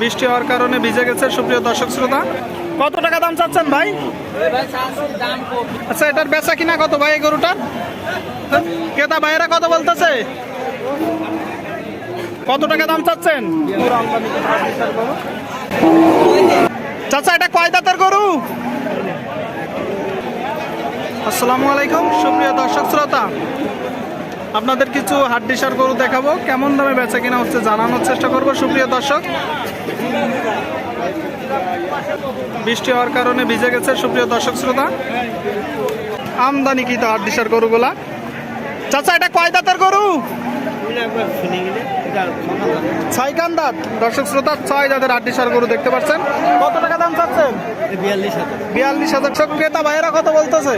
বৃষ্টি হওয়ার কারণে ভিজে গেছে, সুপ্রিয় দর্শক শ্রোতা। কত টাকা দাম চাচ্ছেন ভাই? আচ্ছা এটার বেচা কিনা কত ভাই এই গরুটার? ক্রেতা ভাইয়েরা কত বলতেছে? কত টাকা দাম চাচ্ছেন? চাচা, এটা কয় দাঁতের গরু? আসসালামু আলাইকুম, সুপ্রিয় দর্শক শ্রোতা। আপনাদের কিছু হাড্ডিসার গরু দেখাবো। কেমন দামে বেচা কিনা হচ্ছে জানানোর চেষ্টা করব। সুপ্রিয় দর্শক, বৃষ্টি হওয়ার কারণে ভিজে গেছে সুপ্রিয় দর্শক শ্রোতা। আমদানি কি তো হাড্ডিসার গরুগুলা। চাচা, এটা কয় দাঁতের গরু? ছয় কান দাঁত দর্শক শ্রোতা ছয় দাঁতের হাড্ডিসার গরু দেখতে পাচ্ছেন। কত টাকা দাম চাচ্ছেন? বিয়াল্লিশ হাজার। বিয়াল্লিশ হাজার। সব ক্রেতা ভাইয়েরা কত বলতেছে?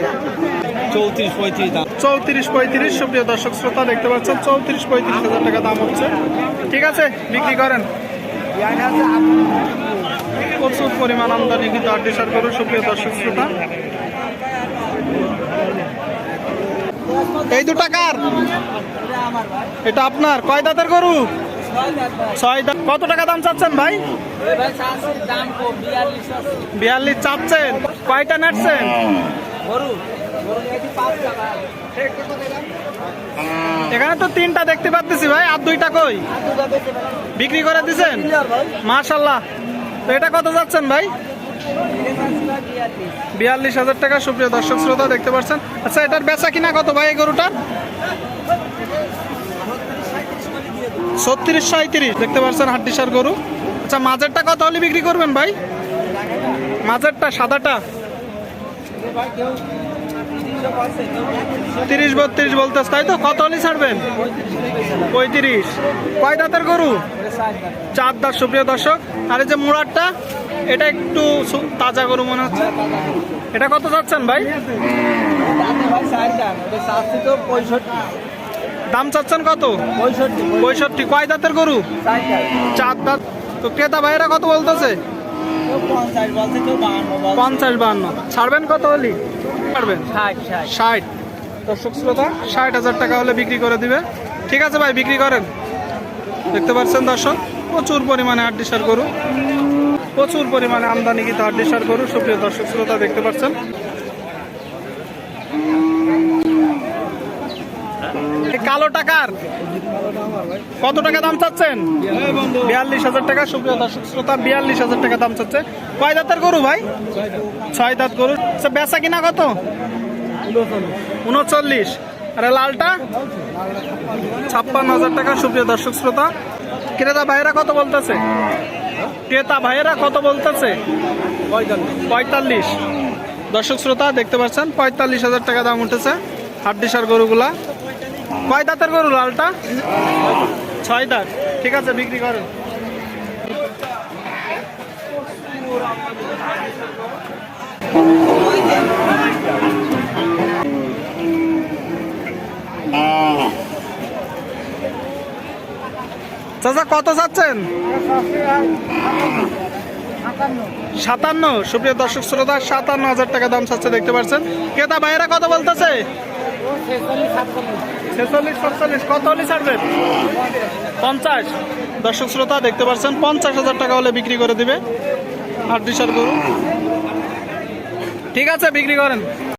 চৌত্রিশ পঁয়ত্রিশ দাম। চৌত্রিশ পঁয়ত্রিশ। সুপ্রিয় দর্শক শ্রোতা দেখতে পাচ্ছেন চৌত্রিশ পঁয়ত্রিশ হাজার টাকা দাম হচ্ছে। ঠিক আছে বিক্রি করেন। প্রচুর পরিমাণ আমদানি কিন্তু আড্ডিসার গরু সুপ্রিয় দর্শক শ্রোতা। দু টাকার এটা আপনার। কয় দাঁতের গরু? কত টাকা দাম চাচ্ছেন ভাই? বিয়াল্লিশ চাচ্ছেন। কয়টা নাটছেন? এখানে তো তিনটা দেখতে পাচ্ছি ভাই। আর দুইটা কই? বিক্রি করে দিছেন? মাশাল্লাহ। তো এটা কত যাচ্ছেন ভাই? বিয়াল্লিশ হাজার টাকা, সুপ্রিয় দর্শক শ্রোতা, দেখতে পাচ্ছেন। আচ্ছা এটার বেচা কিনা কত ভাই গরুটা ছত্রিশ সাঁত্রিশ দেখতে পাচ্ছেন হাড্ডিসার গরু। আচ্ছা মাঝেরটা কত হলে বিক্রি করবেন ভাই? মাঝেরটা, সাদাটা? তিরিশ বত্রিশ বলতেছ, তাই তো? কত হলে ছাড়বেন? পঁয়ত্রিশ। কয় দাঁতের গরু? চার দাঁত, সুপ্রিয় দর্শক। আর এই যে মুড়ারটা এটা একটু তাজা গরু মনে হচ্ছে। এটা কত চাচ্ছেন ভাই? দাম চাচ্ছেন কত? পঁয়ষট্টি। কয় দাঁতের গরু? চার দাঁত। তো ক্রেতা ভাইয়েরা কত বলতেছে? পঞ্চাশ বান্ন ছাড়বেন কত হলি? ছাড়বেন ষাট দর্শক শ্রোতা ষাট হাজার টাকা হলে বিক্রি করে দিবে। ঠিক আছে ভাই বিক্রি করেন। দেখতে পাচ্ছেন দর্শক প্রচুর পরিমাণে আড্ডিসার গরু। প্রচুর পরিমাণে আমদানি কিন্তু আড্ডিসার গরু। সুপ্রিয় দর্শক শ্রোতা দেখতে পাচ্ছেন। কালো টাকার কত টাকা দাম চাচ্ছেন? বিয়াল্লিশ হাজার টাকা সুপ্রিয় দর্শক শ্রোতা বিয়াল্লিশ হাজার টাকা দাম চাচ্ছে। কয় দাঁতের গরু ভাই? ছয় দাঁত গরু। আচ্ছা, বেচা কিনা কত? উনচল্লিশ। আরে লালটা? ছাপ্পান্ন হাজার টাকা সুপ্রিয় দর্শক শ্রোতা। ক্রেতা ভাইয়েরা কত বলতেছে? ক্রেতা ভাইয়েরা কত বলতেছে? পঁয়তাল্লিশ। দর্শক শ্রোতা দেখতে পাচ্ছেন পঁয়তাল্লিশ হাজার টাকা দাম উঠেছে হাড্ডিসার গরুগুলা। কয় দাঁতের গরু লালটা? ছয় দাঁত। ঠিক আছে, বিক্রি করেন। চাচা, কত চাচ্ছেন? সাতান্ন। সুপ্রিয় দর্শক শ্রোতা, সাতান্ন হাজার টাকা দাম চাচ্ছে, দেখতে পাচ্ছেন। ক্রেতা, ভাইয়েরা কত বলতেছে? ছেচল্লিশ সাতচল্লিশ। কত হলে ছাড়বেন? পঞ্চাশ। দর্শক শ্রোতা দেখতে পাচ্ছেন পঞ্চাশ হাজার টাকা হলে বিক্রি করে দিবে। আট দিশার গরু। ঠিক আছে বিক্রি করেন।